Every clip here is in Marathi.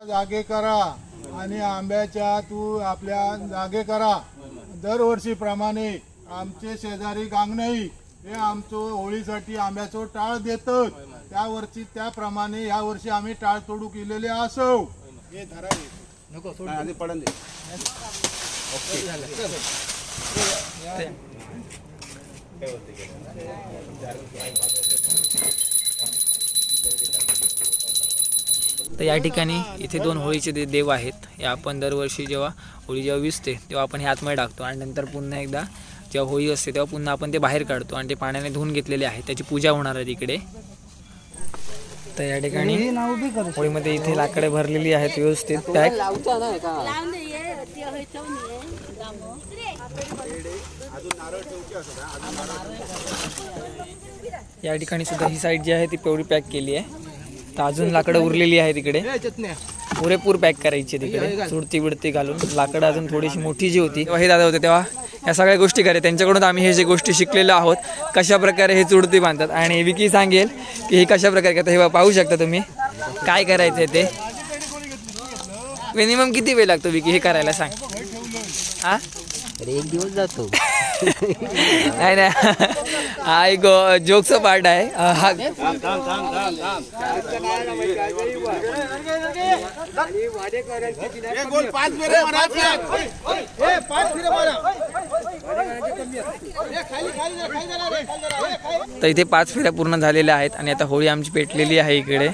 जागे करा आणि आंब्याच्या तू आपल्या जागे करा. दरवर्षीप्रमाणे आमचे शेजारी गांगणाई हे आमचं होळीसाठी आंब्याचं टाळ देतात त्या वर्षी त्याप्रमाणे या वर्षी आम्ही टाळ तोडू केलेले असो. हे धरा हे. आधी पडन दे. तर या ठिकाणी इथे दोन होळीचे दे देव आहेत. हे आपण दरवर्षी जेव्हा होळी जेव्हा विसते तेव्हा आपण हे आतमध्ये टाकतो. आणि नंतर पुन्हा एकदा जेव्हा होळी असते तेव्हा पुन्हा आपण ते बाहेर काढतो आणि ते पाण्याने धुवून घेतलेले आहे. त्याची पूजा होणार आहे तिकडे. तर या ठिकाणी होळीमध्ये इथे लाकडे भरलेली आहेत व्यवस्थित. पॅक. ये ठिकाणी सुद्धा ही साईड जी आहे ती पिवळी पॅक केली आहे. तर अजून लाकडं उरलेली आहे तिकडे पुरेपूर पॅक करायची आहे तिकडे सुडती बिडती घालून. लाकडं अजून थोडीशी मोठी जी होती. तेव्हा हे दादा होते तेव्हा. या सगळ्या गोष्टी करे त्यांच्याकडून आम्ही हे जे गोष्टी शिकलेलो आहोत कशा प्रकारे हे चुडती बांधतात. आणि विकी सांगेल की हे कशा प्रकारे करतात हे बघा पाहू शकता तुम्ही. काय करायचं ते. मिनिमम किती वेळ लागतो विकी हे करायला सांग. हा? एक दिवस जातो. नाही नाही. हा एक जोकचा पार्ट आहे. हा. तर इथे पाच फेऱ्या पूर्ण झालेल्या आहेत आणि आता होळी आमची पेटलेली आहे इकडे.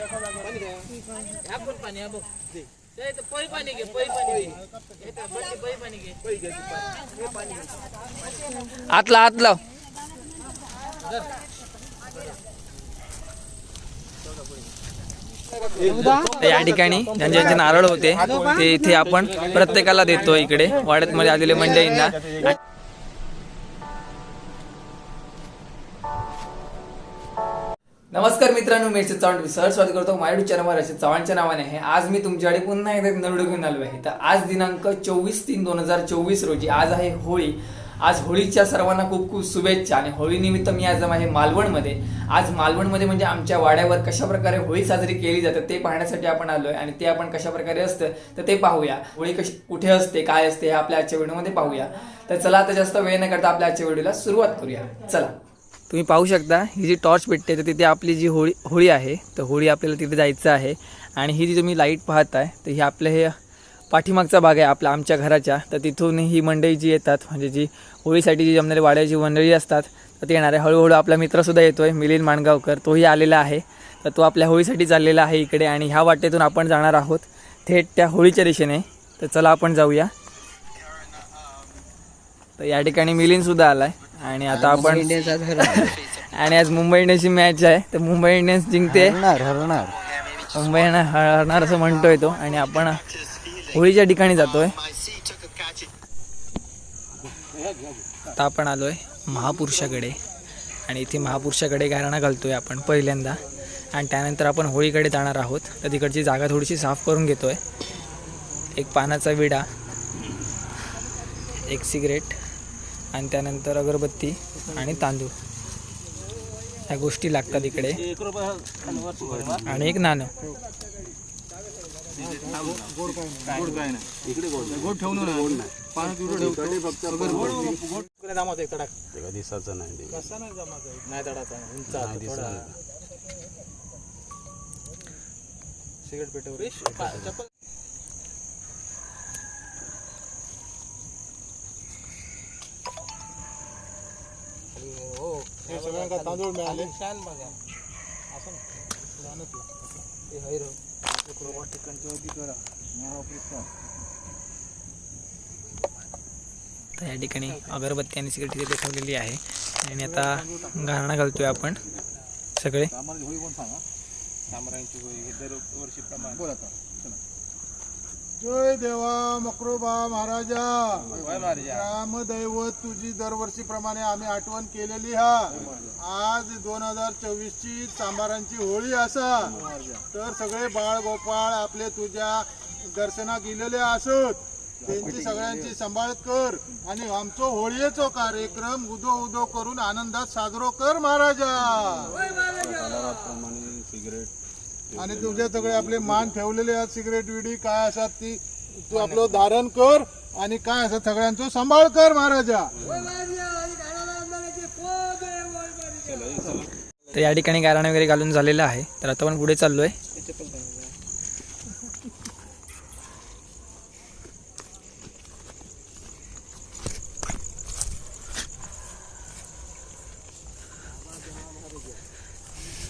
आतला आत लाव तर या ठिकाणी ज्यांचे ज्यांचे नारळ होते ते इथे आपण प्रत्येकाला देतो इकडे. वाड्यात मध्ये आलेले मंडळींना. नमस्कार मित्रांनो मी रचित चव्हाण. सर स्वागत करतो मायडू चॅनलवर रचित चव्हाणच्या नावाने आहे. आज मी तुमच्याकडे पुन्हा एकदा एक नवीन घेऊन आलो आहे तर आज दिनांक चोवीस तीन दोन हजार चोवीस रोजी आज आहे होळी. आज होळीच्या सर्वांना खूप खूप शुभेच्छा आणि होळीनिमित्त मी आज आहे मालवणमध्ये. आज मालवणमध्ये म्हणजे आमच्या वाड्यावर कशा प्रकारे होळी साजरी केली जाते ते पाहण्यासाठी आपण आलोय आणि ते आपण कशा प्रकारे असतं तर ते पाहूया. होळी कशी कुठे असते काय असते हे आपल्या आजच्या व्हिडिओमध्ये पाहूया. तर चला आता जास्त वेळ न करता आपल्या आजच्या व्हिडिओला सुरुवात करूया. चला. तुम्ही पाहू शकता ही जी टॉर्च पेटते तर तिथे आपली जी होळी होळी आहे तर होळी आपल्याला तिथे जायचं आहे. आणि ही जी तुम्ही लाइट पाहताय तर ही आपलं हे पाठीमागचा भाग आहे आपल्या आमच्या घराच्या. तर तिथून ही मंडळी जी येतात म्हणजे जी होळीसाठी जी जमणारी वाड्याची मंडळी असतात तर ते येणार आहे. हळूहळू आपला मित्रसुद्धा येतो आहे मिलिंद माणगावकर. तोही आलेला आहे. तर तो आपल्या होळीसाठी चाललेला आहे इकडे आणि ह्या वाटेतून आपण जाणार आहोत थेट त्या होळीच्या दिशेने. तर चला आपण जाऊया. तर या ठिकाणी मिलिंदसुद्धा आला आहे आणि आता आपण आणि आज मुंबई इंडियन्सची मॅच आहे. तर मुंबई इंडियन्स जिंकते. हरणार मुंबई हरणार असं म्हणतोय तो. आणि आपण होळीच्या ठिकाणी जातोय. आता आपण आलोय महापुरुषाकडे. आणि इथे महापुरुषाकडे गारणा घालतोय आपण पहिल्यांदा. आणि त्यानंतर आपण होळीकडे जाणार आहोत. तर तिकडची जागा थोडीशी साफ करून घेतोय. एक पानाचा विडा. एक सिगरेट. आणि त्यानंतर अगरबत्ती आणि तांदूळ. ह्या गोष्टी लागतात इकडे. आणि एक नाणं. गोड काय नाही इकडे गोड गोड ठेवून ना गोड नाही पानं पिवळं ठेवतो सगळं गोड गोड इकडे जमाचं एक तडाख ते दिसाचं नाही ते. कसा नाही जमाचा नाही तडाचा उंच नाही आता दिसत थोडा नाही. सिगरेट पेटवर चप्पल हे सगळ्यांका तांदूळ मिळाले. छान बघा. असं हे हैर ठिकाणची करा. तर या ठिकाणी अगरबत्ती आणि सिगरेट तिथे ठेवलेली आहे. आणि आता गारणा घालतोय आपण सगळे. आम्हाला होळी कोण सांगा? सामरायांची होळी हे दरवर्षी प्रमाण. बोल जय देवा मकरोबा महाराजा. महाराजा. रामदैवत तुझी दरवर्षीप्रमाणे आम्ही आठवण केलेली हा. आज दोन हजार चोवीस ची चांबारांची होळी असा. तर सगळे बाळ गोपाळ आपले तुझ्या दर्शनाक गेलेले असत. त्यांची सगळ्यांची सांभाळ कर आणि आमचो होळीचो कार्यक्रम उदो उदो करून आनंदात साजरो कर महाराजा. प्रमाणे सिगरेट आणि तुझे सगळे आपले मान ठेवलेले आहेत सिगरेट विडी काय असतात ती तू आपलं धारण कर आणि काय असं सगळ्यांचं सांभाळ कर महाराजा. तर या ठिकाणी गाराणं वगैरे घालून झालेलं आहे. तर आता आपण पुढे चाललोय.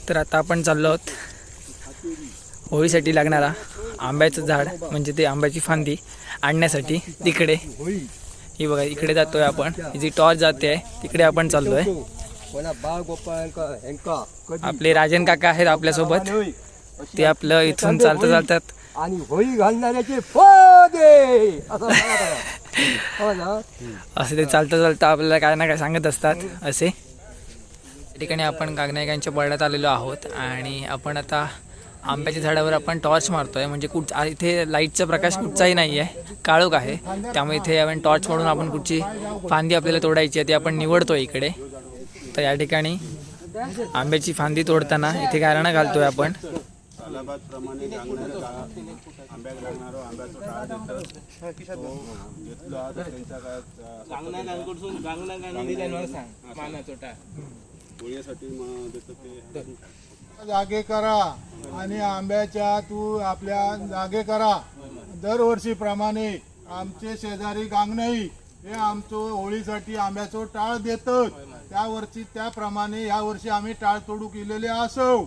तर आता आपण चाललो आहोत. होळीसाठी लागणारा आंब्याचं झाड म्हणजे ते आंब्याची फांदी आणण्यासाठी तिकडे. ही बघा इकडे जातोय आपण. जी टॉर्च जाते आहे तिकडे आपण चाललोय. आपले राजन काका आहेत आपल्यासोबत. ते आपलं इथून चालतं चालतात. आणि होळी घालणाऱ्याचे असं. हो ते चालता चालता आपल्याला काय ना काय सांगत असतात असे. ठिकाणी आपण गागनायकांच्या पडण्यात आलेलो आहोत आणि आपण आता आंब्याच्या झाडावर आपण टॉर्च मारतोय. म्हणजे कुठ इथे लाईटचा प्रकाश कुठचाही नाही आहे काळोख आहे. त्यामुळे इथे आपण टॉर्च मारून आपण कुठची फांदी आपल्याला तोडायची आहे ती आपण निवडतोय इकडे. तर या ठिकाणी आंब्याची फांदी तोडताना इथे गारणं घालतोय आपण. जागे करा आणि आंब्याच्या तू आपल्या जागे करा. दरवर्षीप्रमाणे आमचे शेजारी गांगणाई हे आमचं होळीसाठी आंब्याचं टाळ देतात त्या वर्षी त्याप्रमाणे ह्या वर्षी आम्ही टाळ तोडू केलेले असो.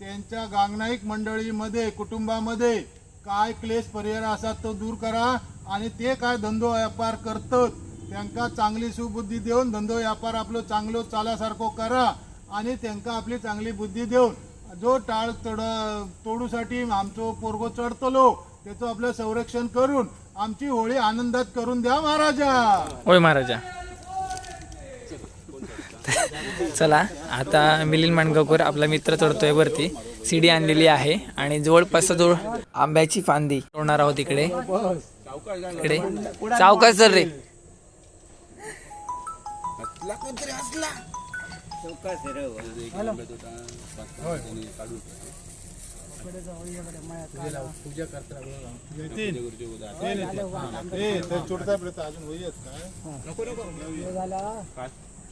त्यांच्या गांगनाईक मंडळीमध्ये कुटुंबामध्ये काय क्लेश परिहार असतात तो दूर करा आणि ते काय धंदो व्यापार करतात त्यांका चांगली सुबुद्धी देऊन धंदो व्यापार आपलं चांगलं चालासारखं करा आणि त्यांका आपली चांगली बुद्धी देऊन जो टाळ तोड तोडूसाठी आमचो पोरगो चढतलो त्याचं आपलं संरक्षण करून आमची होळी आनंदात करून द्या महाराजा. होय महाराजा. चला आता मिलिंद माणगावकर आपला मित्र चढतोय वरती. सीडी आणलेली आहे आणि जवळपास जवळ आंब्याची फांदी तोडणार आहोत इकडे. इकडे. सावकाश सर रे. ते चुडता बिडता अजून काय नको नको.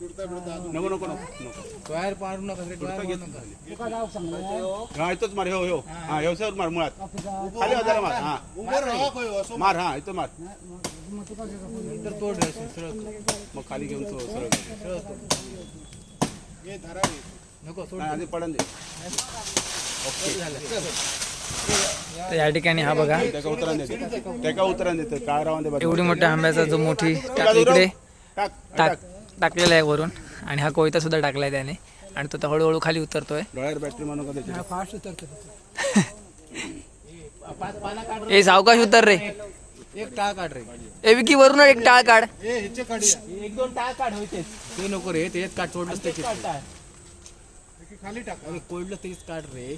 चुडता बिडता नको नको पाडू नका. हा? इथंच मार हो हो. हा. व्यवसायावर मार मुळात. खाली हजार मार हा. मार हा इथं मार. तर तोड. मग खाली घेऊन तो सरळ तर या ठिकाणी हा बघा. एवढी मोठ्या आंब्याचा जो मोठी टाक इकडे. टाक टाक टाकलेला आहे वरून. आणि हा कोयता सुद्धा टाकलाय त्याने. आणि तो आता हळूहळू खाली उतरतोय. डोळ्यावर बॅटरी म्हणून का त्याची फास्ट उतरतो ए सावकाश उतर रे. एक टाळ काढ रे. ए विकी वरून एक टाळ काढ. ए ह्याचे काढूया एक दोन टाळ काढ होते ते नको रे ते काढ तोडलंच त्याची खाली टाक. अरे कोडलं तेच काढ रे.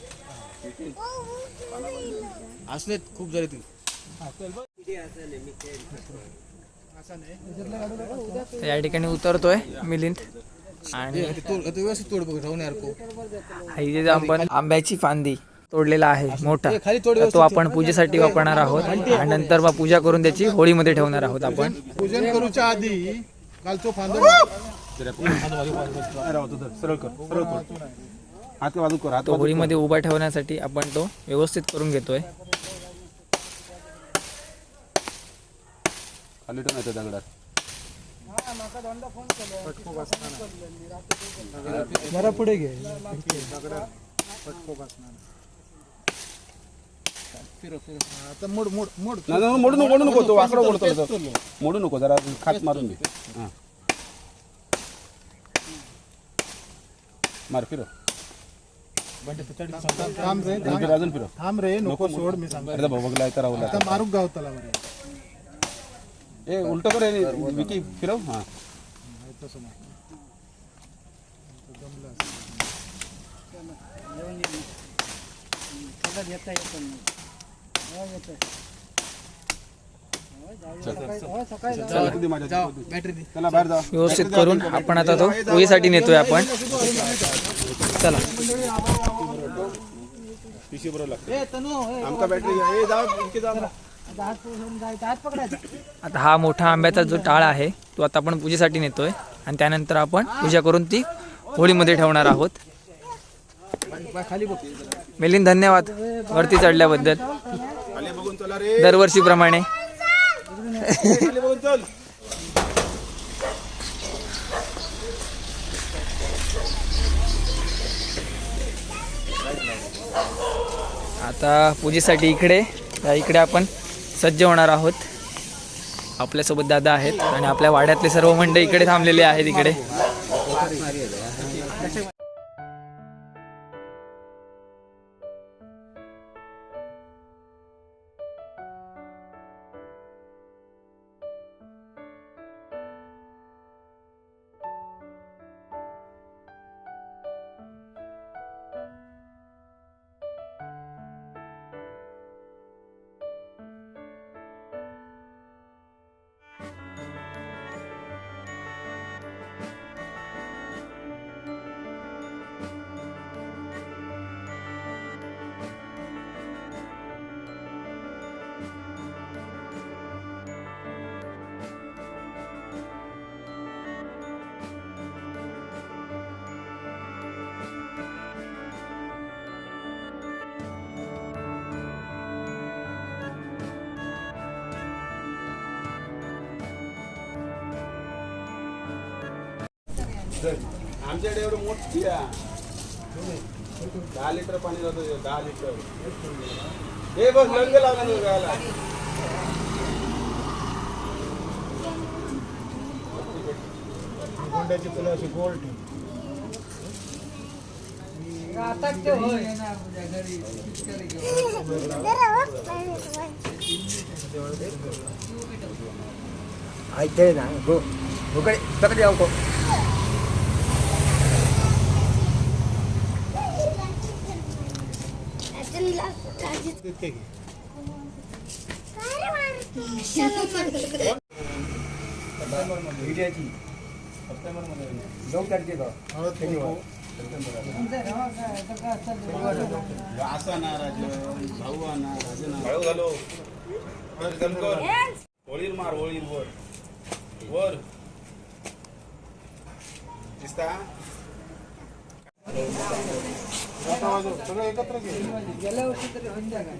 असले खूप झाले तू. या ठिकाणी उतरतोय मिलिंद. आणि ते तोड तू व्यवस्थित तोड बघ राहून यार को. इथे जो आपण आंब्याची फांदी. तोडलेला आहे मोठा. ते तर तो आपण पूजेसाठी वापरणार आहोत. आणि नंतर मग पूजा करून त्याची होळीमध्ये ठेवणार आहोत आपण. पूजन करूच्या आधी कालचो फांदो राहू तू होळीमध्ये उभा ठेवण्यासाठी आपण तो व्यवस्थित करून घेतोय. खाली दगडात. जरा पुढे घे. आता मोड मोड मोड नाही, नाही, मोडू नको मोडू नको तो वाकडं मोडतो तो. मोडू नको जरा खात मारून दे. हा. मार फिरो थांब रे अजून फिरो अजून फिरो थांब रे नको सोड मी सांगतो. भाऊ बघला तर राहुल आता मारूक गावतला बरे ए उलट कर हे, विकी फिरव. हा. चला, तू दे माझ्या हातात. बॅटरी दे चला बाहेर जा व्यवस्थित करून आपण आता तो होळीसाठी नेतोय आपण. चला. आता हा मोठा आंब्याचा जो टाळ आहे तो आता आपण पूजेसाठी नेतोय. आणि त्यानंतर आपण पूजा करून ती होळीमध्ये ठेवणार आहोत. मिलिंद धन्यवाद. वरती चढल्याबद्दल. दरवर्षीप्रमाणे. आता पूजेसाठी इकडे इकडे आपण सज्ज होणार आहोत. आपल्यासोबत दादा आहेत आणि आपल्या वाड्यातले सर्व मंडळी इकडे थांबलेले आहेत इकडे. आमच्याकडे एवढं मोठी दहा लिटर पाणी जातो दहा लिटर. हे बघ लंग लावला ना गायला गोंड्याची फुलं अशी गोल ठेव. ऐकते ना गो गोकडे पकडे जाऊ तितके घे हळद कुंकू. असा ना राज भाऊ आणा राजन हळू घालो हळद घाल कर होळीर मार होळीर वर वर दिसता आता वाजव. सगळं एकत्र गेल्या वर्षी तरी म्हणजे काय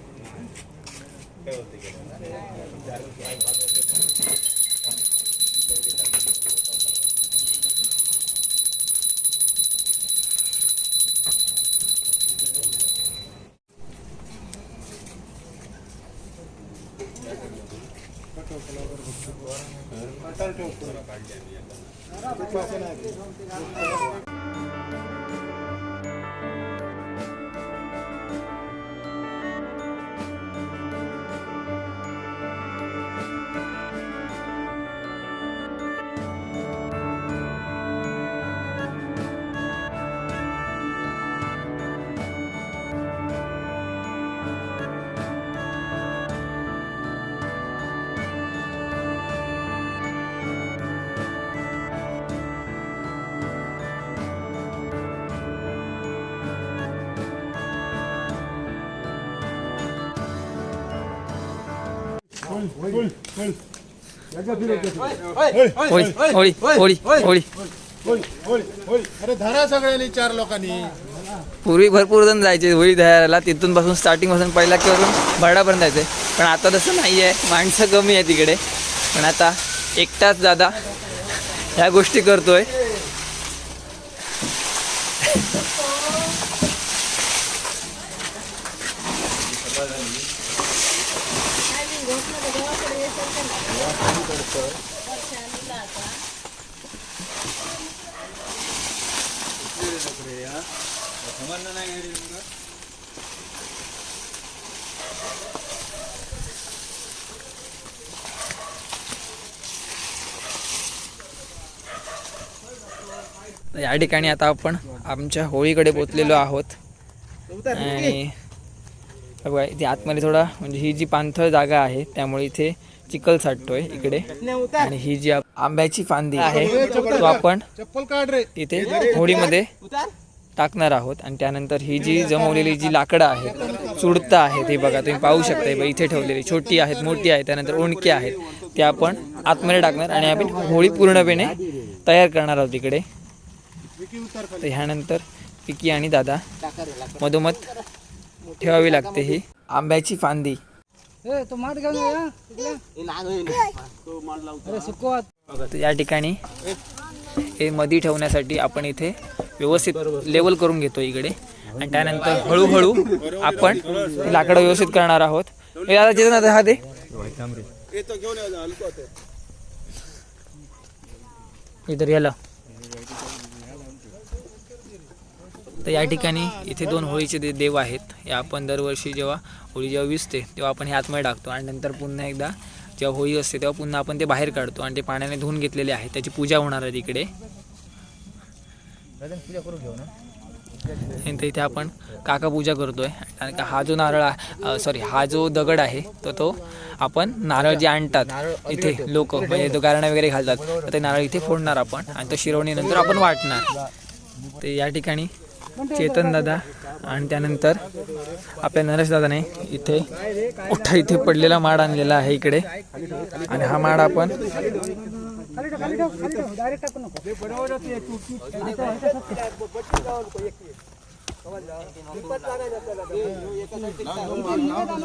होळी होळी होळी. अरे धरा सगळ्यांनी चार लोकांनी पूर्वी भरपूर जण जायचे होळी तयाराला तिथून पासून स्टार्टिंगपासून पहिला करून बर्डापर्यंत जायचे पण आता तसं नाही आहे माणसं कमी आहे तिकडे पण आता एकटाच दादा ह्या गोष्टी करतोय तर या ठिकाणी आता आपण आमच्या होळीकडे पोचलेलो आहोत. आणि बघा इथे आतमध्ये थोडा म्हणजे ही जी पाणथळ जागा आहे त्यामुळे इथे चिखल साठतोय इकडे. आणि ही जी आंब्याची फांदी आहे तो आपण इथे होळीमध्ये टाकणार आहोत आणि त्यानंतर ही जी जमवलेली जी लाकडं आहेत चुडता आहेत हे बघा तुम्ही पाहू शकता बघा इथे ठेवलेली छोटी आहेत मोठी आहे त्यानंतर ओणकी आहेत त्या आपण आतमध्ये टाकणार आणि आपण होळी पूर्णपणे तयार करणार आहोत इकडे. तर ह्यानंतर पिकी आणि दादा मधोमध ठेवावी लागते ही. आंब्याची फांदी. या ठिकाणी हे मधी ठेवण्यासाठी आपण इथे व्यवस्थित लेवल करून घेतो इकडे. आणि त्यानंतर हळूहळू आपण लाकडं व्यवस्थित करणार आहोत. हे दादा हा दे. इधर याला. तर या ठिकाणी इथे दोन होळीचे दे देव आहेत. हे आपण दरवर्षी जेव्हा होळी जेव्हा विजते तेव्हा आपण हे आतमध्ये टाकतो. आणि नंतर पुन्हा एकदा जेव्हा होळी असते तेव्हा पुन्हा आपण ते बाहेर काढतो आणि ते पाण्याने धुवून घेतलेले आहे त्याची पूजा होणार आहे तिकडे. आणि तर इथे आपण काका पूजा करतोय. कारण का हा जो नारळ सॉरी हा जो दगड आहे तो तो आपण नारळ जे आणतात इथे लोक म्हणजे गारणा वगैरे घालतात तर ते नारळ इथे फोडणार आपण आणि तो शिरवणीनंतर आपण वाटणार. ते या ठिकाणी चेतन दादा आणि त्यानंतर आपल्या नरेश दादाने इथे मोठा इथे पडलेला माड आणलेला आहे इकडे. आणि हा माड आपण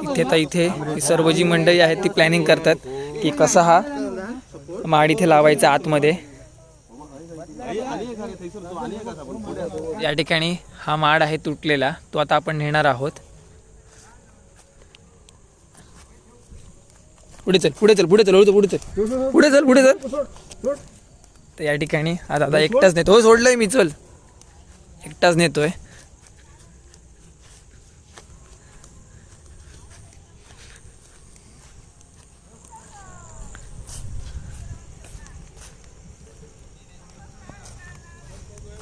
इथे तर इथे ही सर्व जी मंडळी आहेत ती प्लॅनिंग करतात की कसा हा माड इथे लावायचा आतमध्ये. या ठिकाणी हा माड आहे तुटलेला तो आता आपण नेणार आहोत. पुढे चल पुढे चल पुढे चल हळू पुढे चल. पुढे चल पुढे चल. तर या ठिकाणी आता आता एकटाच नेतो हो सोडलंय मी चल. एकटाच नेतोय.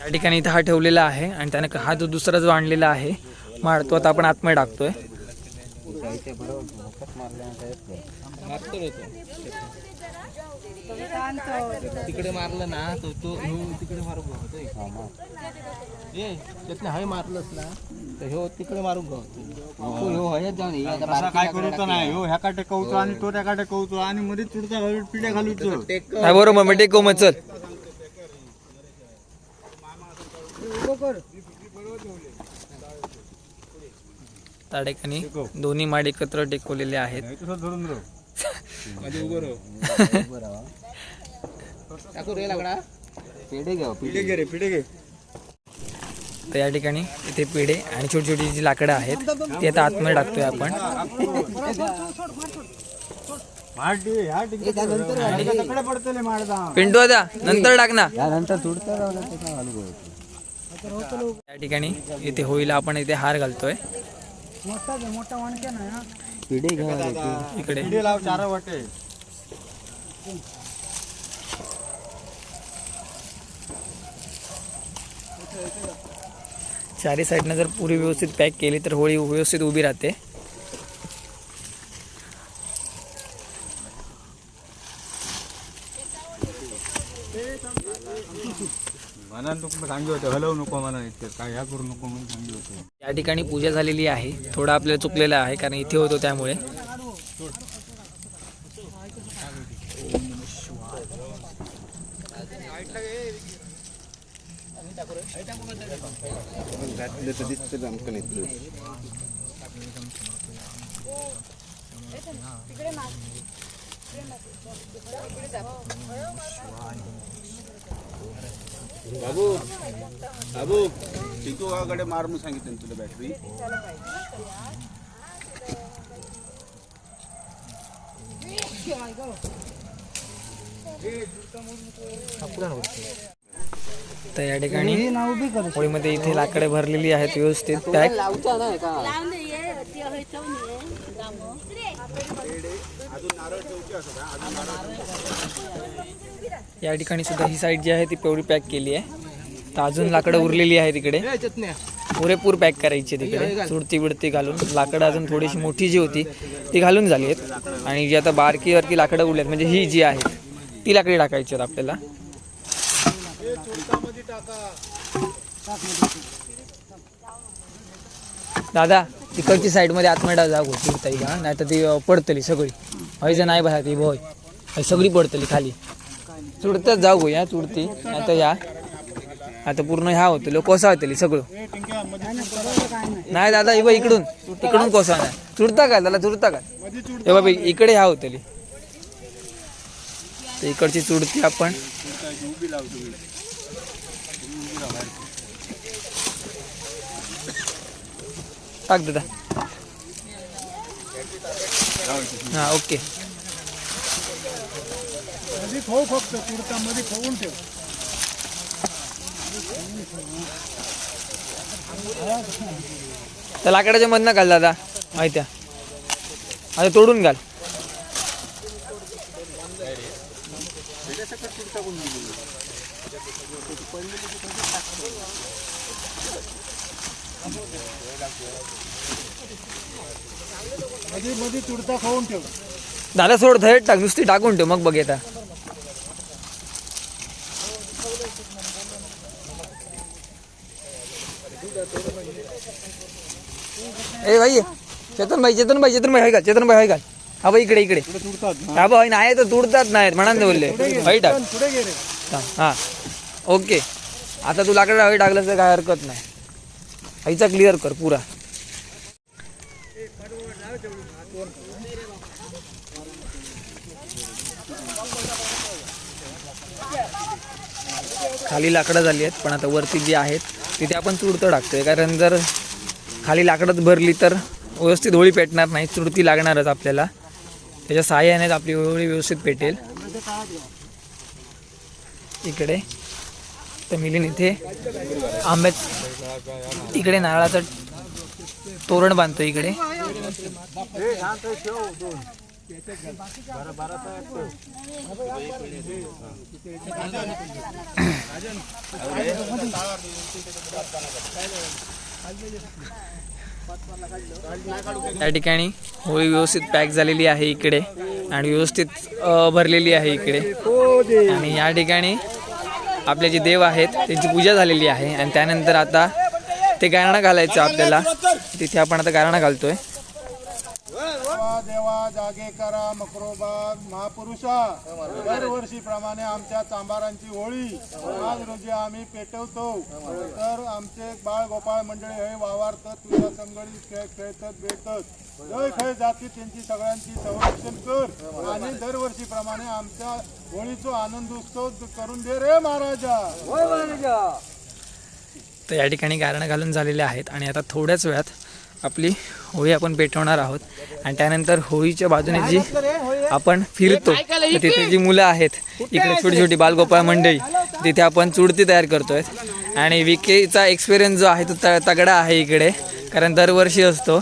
या ठिकाणी इथं हा ठेवलेला आहे आणि त्याने हा जो दुसरा जो आणलेला आहे माड तो आता आपण आतमध्ये टाकतोय. तिकडे मारलं ना तो तो तिकडे मारून गवतो ए त्यातनं हाय मारलंस ना तर ह्यो तिकडे मारून गवतो ह्यो जाऊन काय करूचा. नाही. हो ह्या का टेकवतो आणि तो त्या का टेकवतो आणि मध्ये तुडता घालून पिढ्या घालूचो बरोबर मग टेको मग चल. त्या ठिकाणी दोन्ही माड एकत्र टेकवलेले आहेत. तर या ठिकाणी इथे पेढे आणि छोटी छोटी जी लाकडं आहेत ती आता आतमध्ये टाकतोय आपण. पिंटू आता नंतर टाक ना. या ठिकाणी इथे होळीला आपण इथे हार घालतोय. पिढे घ्या. इकडे. लाव चार वाटे. चारी साईडनं जर पुरी व्यवस्थित पॅक केली तर होळी व्यवस्थित उभी राहते. म्हणा सांगे होते हलवू नको मला इतकं काय ह्या करू नको म्हणून सांगे होते या ठिकाणी पूजा झालेली आहे. थोडं आपल्याला चुकलेलं आहे कारण इथे होतो त्यामुळे. बाबू बाबू टिकू गावाकडे मार म्हणून सांगितलं ना तुला बॅटरी तर या ठिकाणी होळीमध्ये इथे लाकडे भरलेली आहेत व्यवस्थित पॅक हयचवून या ठिकाणी सुद्धा ही साईड जी आहे ती पेवडी पॅक केली आहे. तर अजून लाकडं उरलेली आहे तिकडे पुरेपूर पॅक करायची आहे तिकडे चुडती बिडती घालून. लाकडं अजून थोडीशी मोठी जी होती ती घालून झाली आहेत. आणि जी आता बारकी लाकडं उरली आहेत म्हणजे ही जी आहे ती लाकडी टाकायची आहेत आपल्याला. दादा तिकडची साईडमध्ये आतमध्ये जागो चुडताई का नाही तर ती पडतली सगळी. हयचं नाही बघा ती भोय सगळी पडतली खाली. चुडतच जाऊ या चुडती. आता या. आता पूर्ण ह्या होतलो कोसा होतली सगळं. नाही दादा इबा इकडून. इकडून कोसा नाही चुडता काय दादा? चुडता काय? हे बाबा इकडे ह्या होतली. तर इकडची चुडती आपण. टाक दादा. हा ओके. मध्ये खाऊ फक्त तुडता मध्ये खाऊन ठेव. त्या लाकडाच्या मधनं घाल दादा माहित्या आता तोडून घाल. मध्ये मध्ये तुडता खाऊन ठेव. दादा सोड थेट टाक नुसती टाकून ठेव मग बघ येता. ए भाई चेतन भाई चेतन भाई चेतन भाई हाय चेतन भाई हाय हा भाई इकडे इकडे. हा भाई नाही तर तुडतात नाहीत म्हणा बोलले. भाई टाक. हा ओके. आता तू लाकडा हवी टाकलं तर काय हरकत नाही. आईचा क्लिअर कर पुरा. खाली लाकडं झाली आहेत पण आता वरती जी आहेत तिथे आपण चुडतं टाकतोय. कारण जर खाली लाकडंच भरली तर व्यवस्थित होळी पेटणार नाही चुडती लागणारच आपल्याला. त्याच्या सहाय्यानेच आपली होळी व्यवस्थित पेटेल. इकडे. तर मिलीन इथे. आंब्यात इकडे नारळाचं तोरण बांधतो इकडे. त्या ठिकाणी होळी व्यवस्थित पॅक झालेली आहे इकडे आणि व्यवस्थित भरलेली आहे इकडे. आणि या ठिकाणी आपले जे देव आहेत त्यांची पूजा झालेली आहे. आणि त्यानंतर आता ते गारणं घालायचं आपल्याला. तिथे आपण आता गारणं घालतोय. देवा देवा जागे करा मकरोबा महापुरुषा. दरवर्षी प्रमाणे आमच्या चांबारांची होळी. आज रोजी आम्ही पेटवतो. तर आमचे बाळ गोपाळ मंडळी हे वावारतात तुझ्या संगडीत खेळ खेळतात जय खेळ जाती त्यांची सगळ्यांची संरक्षण कर. आणि दरवर्षी प्रमाणे आमच्या होळीचा आनंद उत्सव करून दे रे महाराजा. तर या ठिकाणी गारणं घालून झालेले आहेत. आणि आता थोड्याच वेळात आपली होळी आपण पेटवणार आहोत. आणि त्यानंतर होळीच्या बाजूने जी आपण फिरतो तिथे जी मुलं आहेत इकडे छोटी छोटी बालगोपाळ मंडळी तिथे आपण चुडती तयार करतोय. आणि विकेचा एक्सपिरियन्स जो आहे तो त तगडा आहे इकडे कारण दरवर्षी असतो.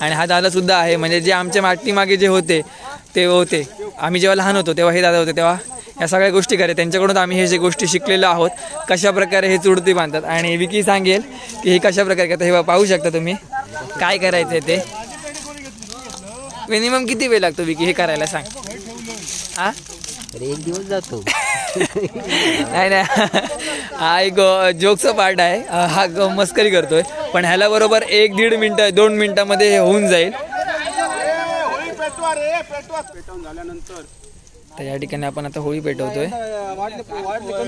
आणि हा दादा सुद्धा आहे म्हणजे जे आमच्या मागे जे होते ते होते. आम्ही जेव्हा लहान होतो तेव्हा हे दादा होते तेव्हा या सगळ्या गोष्टी करे त्यांच्याकडून आम्ही हे जे गोष्टी शिकलेलो आहोत कशा प्रकारे हे चुडती बांधतात. आणि विकी सांगेल की हे कशा प्रकारे करतात हे पाहू शकता तुम्ही. काय करायचं ते? मिनिमम किती वेळ लागतो विकी? हे करायला सांग. हा? अरे एक दिवस जातो. नाही नाही. हा एक जोकचा पार्ट आहे. हा ग- मस्करी करतोय. पण ह्याला बरोबर एक दीड मिनटं दोन मिनिटामध्ये हे होऊन जाईल. होळी पेटवा रे पेटवा. पेटवून झाल्यानंतर. तर या ठिकाणी आपण आता होळी पेटवतोय खाली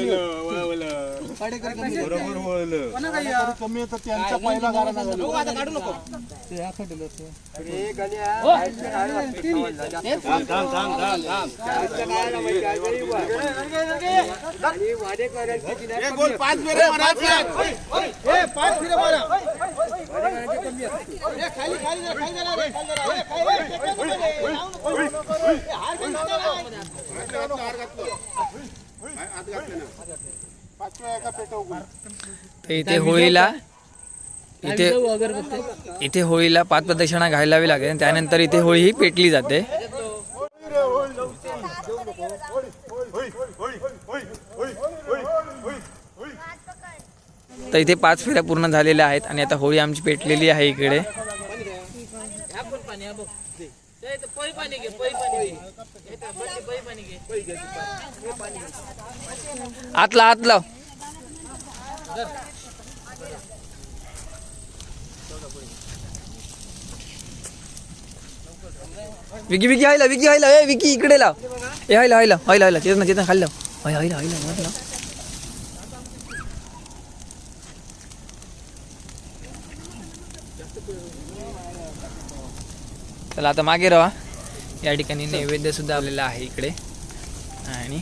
तर इथे होळीला इथे इथे होळीला पाच प्रदक्षिणा घालावी लागेल. आणि त्यानंतर इथे होळी ही पेटली जाते. तर इथे पाच फेऱ्या पूर्ण झालेल्या आहेत आणि आता होळी आमची पेटलेली आहे इकडे. आतला आत लाव विकी विकी आयला विकी आयला ए विकी इकडे लाव. ए आयला आयला आयला हायला. चेतन चेतन खाल्लं लाव. आयला आयला हायला चला आता मागे राहा. या ठिकाणी नैवेद्य सुद्धा आलेला आहे इकडे. आणि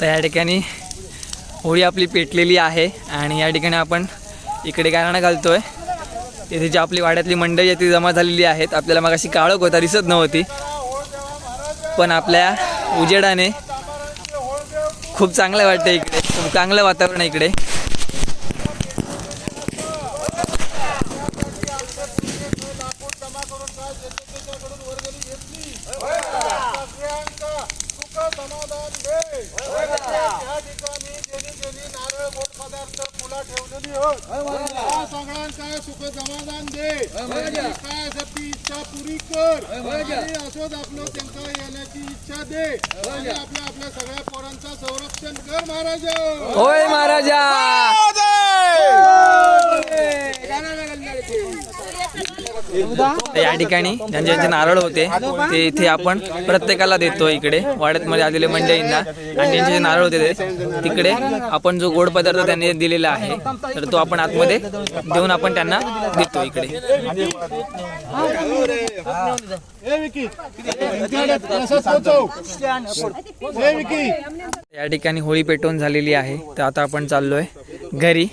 तर या ठिकाणी होळी आपली पेटलेली आहे आणि या ठिकाणी आपण इकडे गाणं घालतोय? इथे जी आपली वाड्यातली मंडळी आहे ती जमा झालेली आहेत. आपल्याला मग अशी काळोख होता दिसत नव्हती. पण आपल्या उजेडाने खूप चांगलं वाटतं इकडे. खूप चांगलं वातावरण आहे इकडे सगळ्यांका सुख समाधान दे या ठिकाणी ज्यांनी ज्यांनी नारळ गोड पदार्थ फुला ठेवलेली होत त्या सगळ्यांका सुख समाधान दे आणि काय असेल ती. इच्छा पुरी कर आणि असोच आपलं त्यांना येण्याची इच्छा दे आणि आपल्या आपल्या सगळ्या पोरांचं संरक्षण कर महाराज होय महाराजा तर या ठिकाणी ज्यांचे ज्यांचे नारळ होते ते इथे आपण प्रत्येकाला देतो इकडे. वाड्यात मध्ये आलेले मंडळींना. आणि ज्यांचे जे नारळ होते ते तिकडे आपण जो गोड पदार्थ त्यांनी दिलेला आहे तर तो आपण आतमध्ये देऊन आपण त्यांना देतो इकडे. या ठिकाणी होळी पेटवून झालेली आहे. तर आता आपण चाललोय घरी.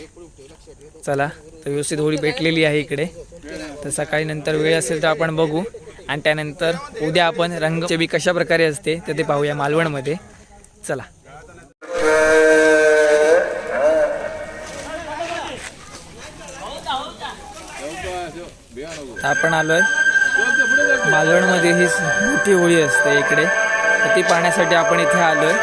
चला तर व्यवस्थित होळी पेटलेली आहे इकडे. तर सकाळी नंतर वेळ असेल तर आपण बघू. आणि त्यानंतर उद्या आपण रंगचेबी कशा प्रकारे असते तर ते पाहूया मालवणमध्ये. चला. आपण आलोय. मालवणमध्ये ही मोठी होळी असते इकडे. तर ती पाहण्यासाठी आपण इथे आलोय.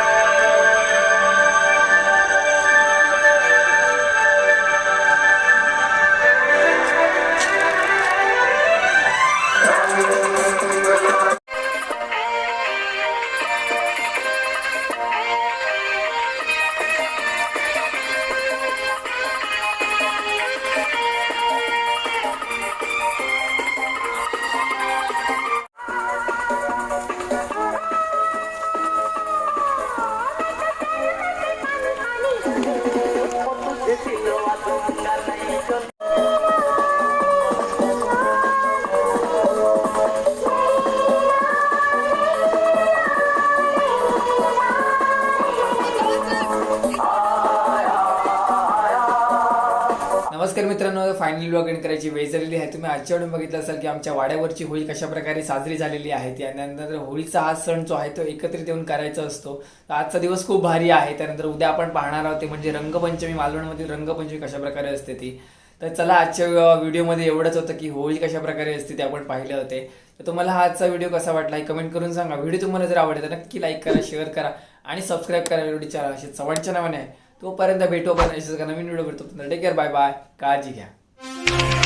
फायनल ब्लॉग एंड करायची वेळ झालेली आहे तुम्ही आजच्या वेळी बघितलं असाल की आमच्या वाड्यावरची होळी कशा प्रकारे साजरी झालेली आहे त्यानंतर होळीचा हा सण जो आहे तो एकत्रित येऊन करायचा असतो. तर आजचा दिवस खूप भारी आहे त्यानंतर उद्या आपण पाहणार आहोत ते म्हणजे रंगपंचमी मालवणमधील रंगपंचमी कशा प्रकारे असते ती. तर चला आजच्या व्हिडिओमध्ये एवढंच होतं की होळी कशा प्रकारे असते ते आपण पाहिले होते. तर तुम्हाला हा आजचा व्हिडिओ कसा वाटला हे कमेंट करून सांगा. व्हिडिओ तुम्हाला जर आवडला तर नक्की लाईक करा शेअर करा आणि सबस्क्राईब करा व्हिडिओ चॅनल असे चव्हाणच्या नावाने आहे. तोपर्यंत भेटू आपण नवीन व्हिडिओ भेटतो टेक केअर बाय बाय काळजी घ्या. Bye.